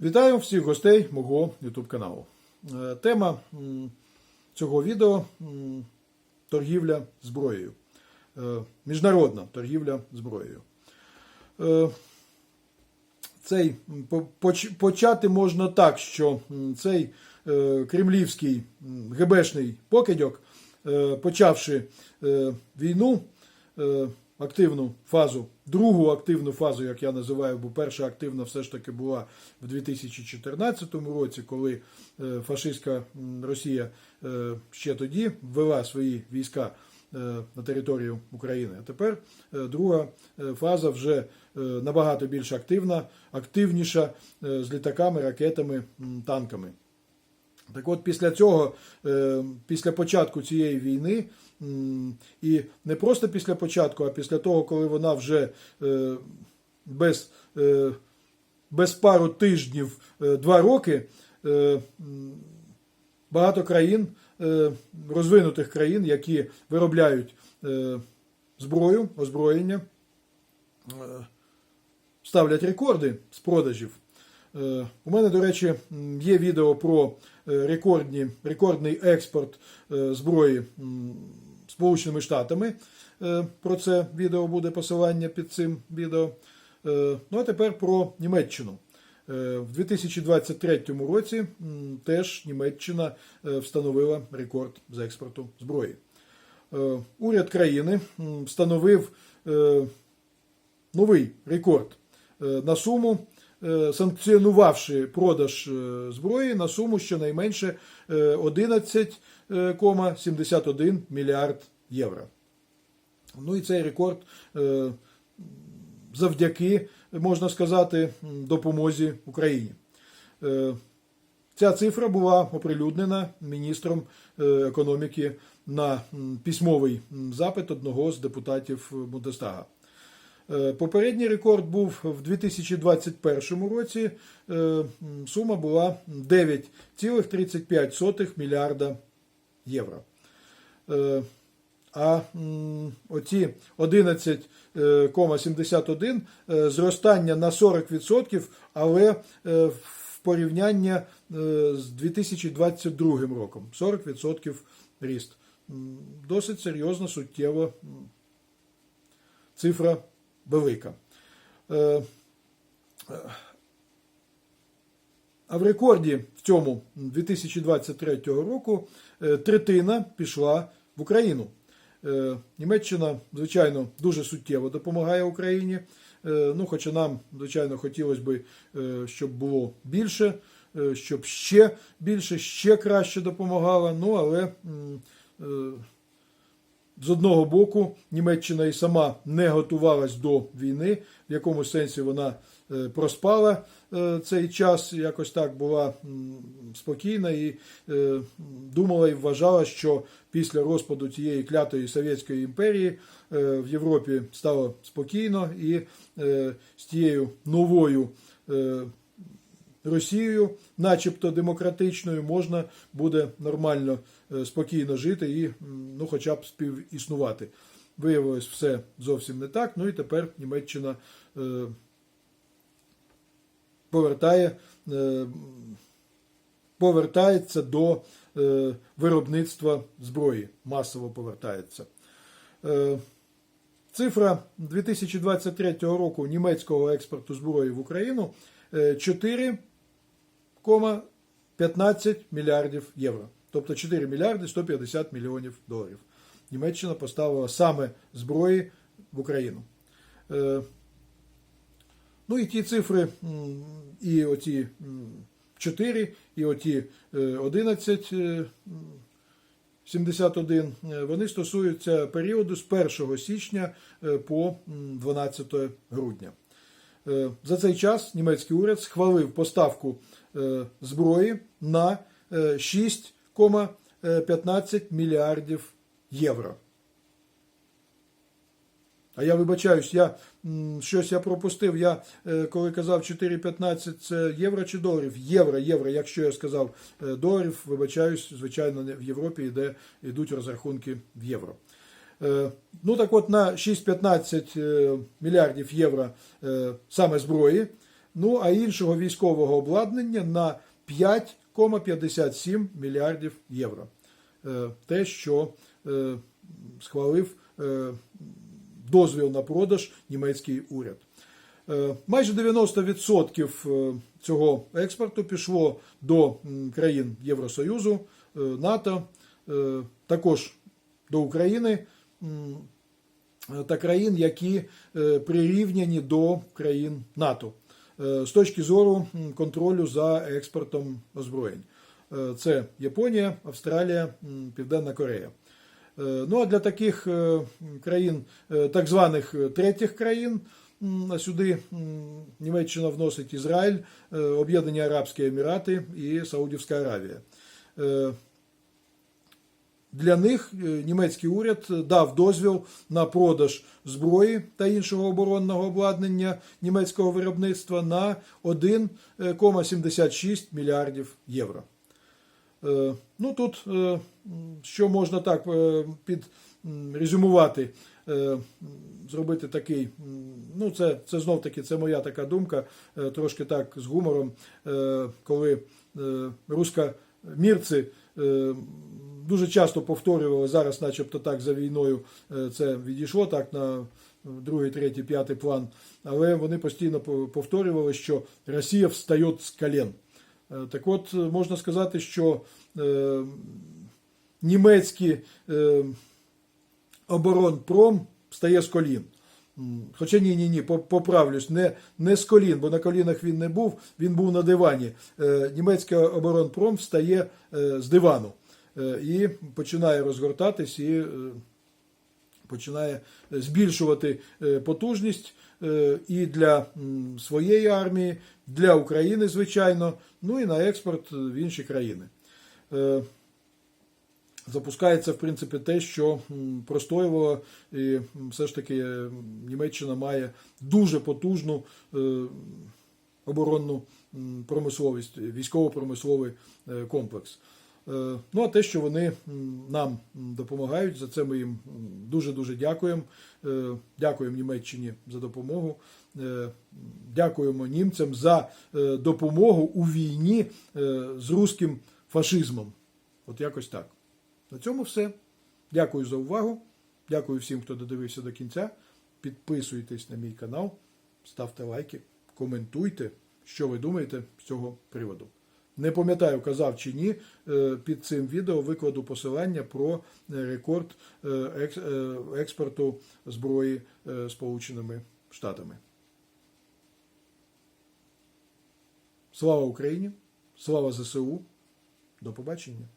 Вітаю всіх гостей мого YouTube каналу. Е, Тема цього відео торгівля зброєю. Е, Міжнародна торгівля зброєю. Е, Цей почати можна так, що цей кремлівський ГБшний покидьок, почавши війну, активну фазу, другу активну фазу, як я називаю, бо перша активна все ж таки була в 2014 році, коли е, фашистська Росія е, ще тоді ввела свої війська е, на територію України. А тепер друга фаза вже набагато більш активна, активніша з літаками, ракетами, танками. Так от після цього, після початку цієї війни, і не просто після початку, а після того, коли вона вже е, без, е, без пару тижнів, е, два роки, багато країн, розвинутих країн, які виробляють зброю, озброєння, ставлять рекорди з продажів. У мене, до речі, є відео про рекордні, рекордний експорт зброї Сполученими Штатами. Е, Про це відео буде посилання під цим відео. Е, Ну а тепер про Німеччину. Е, В 2023 році теж Німеччина встановила рекорд з експорту зброї. Уряд країни встановив новий рекорд на суму, санкціонувавши продаж е, зброї на суму щонайменше е, 11,71 мільярд євро. Ну і цей рекорд е, завдяки, можна сказати, допомозі Україні. Е, Ця цифра була оприлюднена міністром е, економіки на письмовий запит одного з депутатів Бундестага. Е, Попередній рекорд був в 2021 році. Е, Сума була 9,35 мільярда євро. Е, А оці 11,71 е, зростання на 40%, але в порівняння з 2022 роком 40% ріст. Досить серйозно, суттєво м, цифра велика. Е, А в рекорді в цьому 2023 року е, третина пішла в Україну. Е, Німеччина, звичайно, дуже суттєво допомагає Україні. Ну, хоча нам, звичайно, хотілося б, щоб було більше, щоб ще більше, ще краще допомагала. Ну, але з одного боку, Німеччина і сама не готувалась до війни, в якому сенсі вона е, проспала е, цей час, якось так була спокійна і е, думала і вважала, що після розпаду тієї клятої Совєтської імперії в Європі стало спокійно і з тією новою. Росією, начебто демократичною, можна буде нормально, е, спокійно жити і ну, хоча б співіснувати. Виявилось все зовсім не так. Ну і тепер Німеччина е, повертає, е, повертається до е, виробництва зброї, масово повертається. Е, Цифра 2023 року німецького експорту зброї в Україну е, 4 Кома 15 мільярдів євро, тобто 4 мільярди 150 мільйонів доларів. Німеччина поставила саме зброї в Україну. Е, ну і ті цифри, і оті 4, і оті 11,71, вони стосуються періоду з 1 січня е, по 12 грудня. Е, За цей час німецький уряд схвалив поставку е, зброї на е, 6,15 мільярдів євро. А я вибачаюсь, я щось я пропустив. Я е, коли казав 4,15 це євро чи доларів? Євро, євро. Якщо я сказав е, доларів, вибачаюсь, звичайно, в Європі йде, йдуть розрахунки в євро. Е, Ну так от на 6,15 е, мільярдів євро е, саме зброї Ну а іншого військового обладнання на 5,57 мільярдів євро. Те, що схвалив дозвіл на продаж німецький уряд. Майже 90% е, цього експорту пішло до країн Євросоюзу, НАТО, також до України та країн, які е, прирівняні до країн НАТО е, з точки зору контролю за експортом озброєнь. Е, Це Японія, Австралія, Південна Корея. Ну а для таких країн, так званих третіх країн, сюди Німеччина вносить Ізраїль, Об'єднані Арабські Емірати і Саудівська Аравія. Е, Для них е, німецький уряд дав дозвіл на продаж зброї та іншого оборонного обладнання німецького виробництва на 1,76 мільярдів євро. Е, Ну тут, е, що можна так е, підрезюмувати, е, зробити такий, ну це, це знов таки це моя така думка, е, трошки так з гумором, е, коли е, рускомірці е, дуже часто повторювали зараз, начебто так за війною е, це відійшло так на другий, третій, п'ятий план, але вони постійно повторювали, що Росія встає з колен. Е, Так от е, можна сказати, що е, німецький е, оборонпром стає з колін. Хоча ні, ні, ні, поправлюсь, не, не з колін, бо на колінах він не був, він був на дивані. Е, Німецький оборонпром встає е, з дивану е, і починає розгортатись і е, починає збільшувати е, потужність е, і для своєї армії, для України, звичайно, ну і на експорт в інші країни. Е, Запускається, в принципі, те, що простоювало, і все ж таки е, Німеччина має дуже потужну е, оборонну промисловість, військово-промисловий е, комплекс. Е, Ну, а те, що вони нам допомагають, за це ми їм дуже-дуже дякуємо. Е, Дякуємо Німеччині за допомогу. Е, Дякуємо німцям за допомогу у війні з руським фашизмом. От якось так. На цьому все. Дякую за увагу. Дякую всім, хто додивився до кінця. Підписуйтесь на мій канал, ставте лайки, коментуйте, що ви думаєте з цього приводу. Не пам'ятаю, казав чи ні, е, під цим відео викладу посилання про е, рекорд е, екс- експорту зброї Сполученими Штатами. Слава Україні! Слава ЗСУ! До побачення!